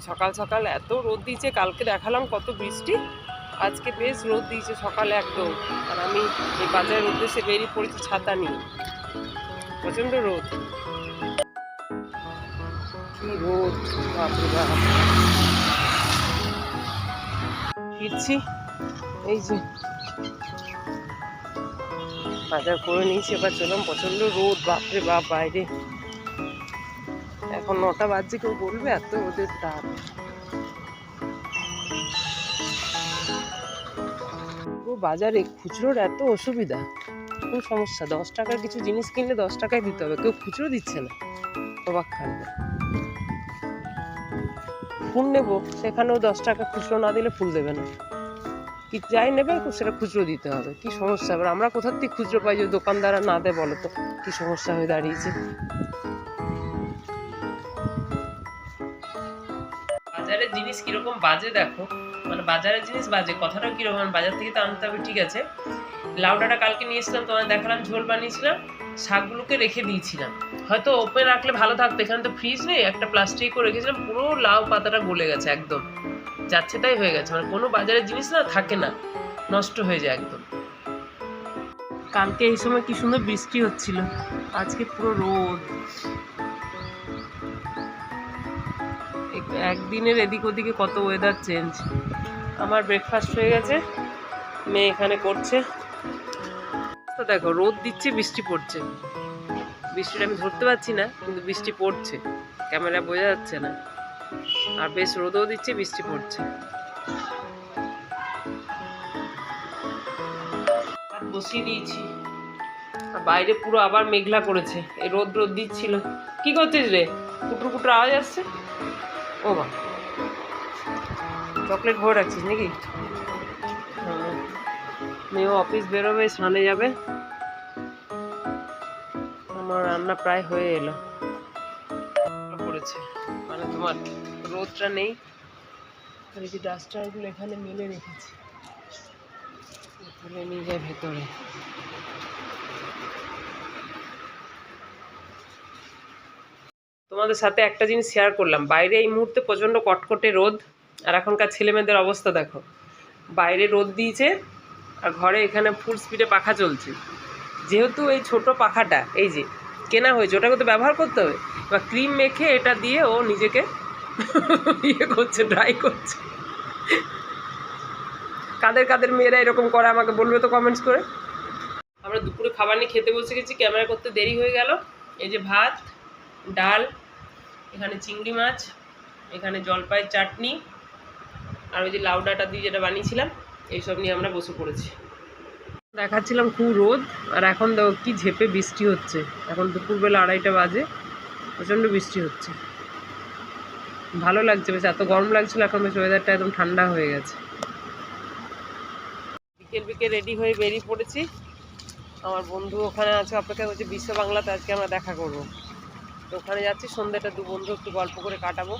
সকাল সকাল এত রোদ দিয়েছে, কালকে দেখালাম কত বৃষ্টি। আজকে বেশ রোদ দিয়েছে সকালে একদম। আর আমি এই বাজারের উদ্দেশ্যে বেরিয়ে পড়েছি, ছাতা নিয়ে। প্রচণ্ড রোদ। কি রোদ, বাপরে বাপ। ফিরছি। এই যে। বাজার করে নিয়েছি, এবার চললাম প্রচণ্ড রোদ, বাপরে বাপ, বাইরে। এখন নটা বাজছে, কেউ বলবে এত ওদের ও বাজারে খুচরোর এত অসুবিধা খুব সমস্যা। দশ টাকার কিছু জিনিস কিনলে দশ টাকায় দিতে হবে, কেউ খুচরো দিচ্ছে না। অবাক কাণ্ড। ফুল নেব, সেখানেও দশ টাকা খুচরো না দিলে ফুল দেবে না। কি যাই নেবে, সেটা খুচরো দিতে হবে। কি সমস্যা? এবার আমরা কোথার থেকে খুচরো পাই যদি দোকানদাররা না দেয় বলো তো, কি সমস্যা হয়ে দাঁড়িয়েছে? বাজারের জিনিস কীরকম বাজে দেখো? মানে বাজারের জিনিস বাজে, কথাটাও কীরকম? মানে বাজার থেকে তো আনতে হবে, ঠিক আছে? লাউডাটা কালকে নিয়ে নিয়েছিলাম তোমার দেখালাম, ঝোল বানিয়েছিলাম, শাকগুলোকে রেখে দিয়েছিলাম। হয়তো ওপেন রাখলে ভালো থাকতো, এখানে তো ফ্রিজ নেই, একটা প্লাস্টিকও রেখেছিলাম, পুরো লাউ পাতাটা গলে গেছে একদম। যাচ্ছে তাই হয়ে গেছে মানে কোনো বাজারের জিনিস না, থাকে না, নষ্ট হয়ে যায় একদম। কালকে এই সময় কি সুন্দর বৃষ্টি হচ্ছিল, আজকে পুরো রোদ। একদিনের এদিক ওদিকে কত ওয়েদার চেঞ্জ আমার ব্রেকফাস্ট হয়ে গেছে, মেয়ে এখানে করছে। তো দেখো, রোদ দিচ্ছে, বৃষ্টি পড়ছে। বৃষ্টিটা আমি ধরতে পারছি না, কিন্তু বৃষ্টি পড়ছে। ক্যামেরা বোঝা যাচ্ছে না। আর বেশ রোদও দিচ্ছে, বৃষ্টি পড়ছে। বসিয়ে দিয়েছি। আর বাইরে পুরো আবার মেঘলা করেছে। এই রোদ রোদ দিচ্ছিল। কি করছিস রে? কুটুর কুটুর আওয়াজ আসছে? ও মা চকলেট ভরে রাখছিস নাকি? হ্যাঁ। মেয়েও অফিস বেরোবে, স্নানে যাবে। আমার রান্না প্রায় হয়ে এলো। পড়েছে। মানে তোমার রোদটা নেই। আর যে ডাস্টারগুলো এখানে মেলে রেখেছি। তুলে নিয়ে যায় ভেতরে। তোমাদের সাথে একটা জিনিস শেয়ার করলাম। বাইরে এই মুহূর্তে প্রচণ্ড কটকটে রোদ, আর এখনকার ছেলেমেয়েদের অবস্থা দেখো। বাইরে রোদ দিয়েছে, আর ঘরে এখানে ফুল স্পিডে পাখা চলছে। যেহেতু এই ছোট পাখাটা, এই যে কেনা হয়েছে, ওটাকে তো ব্যবহার করতে হবে। বা ক্রিম মেখে এটা দিয়ে ও নিজেকে ইয়ে করছে ড্রাই করছে। কাদের কাদের মেয়েরা এরকম করে আমাকে বলবে তো কমেন্টস করে। আমরা দুপুরে খাবার নিয়ে খেতে বসে গেছি ক্যামেরা করতে দেরি হয়ে গেল। এই যে ভাত, ডাল এখানে চিংড়ি মাছ, এখানে জলপাইয়ের চাটনি, আর ওই যে লাউ ডাঁটা দিয়ে যেটা বানিয়েছিলাম, এইসব নিয়ে আমরা বসে পড়েছি। দেখাচ্ছিলাম খুব রোদ, আর এখন দেখো কি ঝেপে বৃষ্টি হচ্ছে। এখন দুপুরবেলা আড়াইটা বাজে, প্রচণ্ড বৃষ্টি হচ্ছে। ভালো লাগছে বেশ, এত গরম লাগছিল, এখন বেশ ওয়েদারটা একদম ঠান্ডা হয়ে গেছে। বিকেল বিকেল রেডি হয়ে বেরিয়ে পড়েছি। আমার বন্ধু ওখানে আছে, অপেক্ষা করছে বিশ্ব বাংলাতে, আজকে আমরা দেখা করব। ওখানে যাচ্ছি সন্ধ্যাটা দু বন্ধু একটু গল্প করে কাটাবো।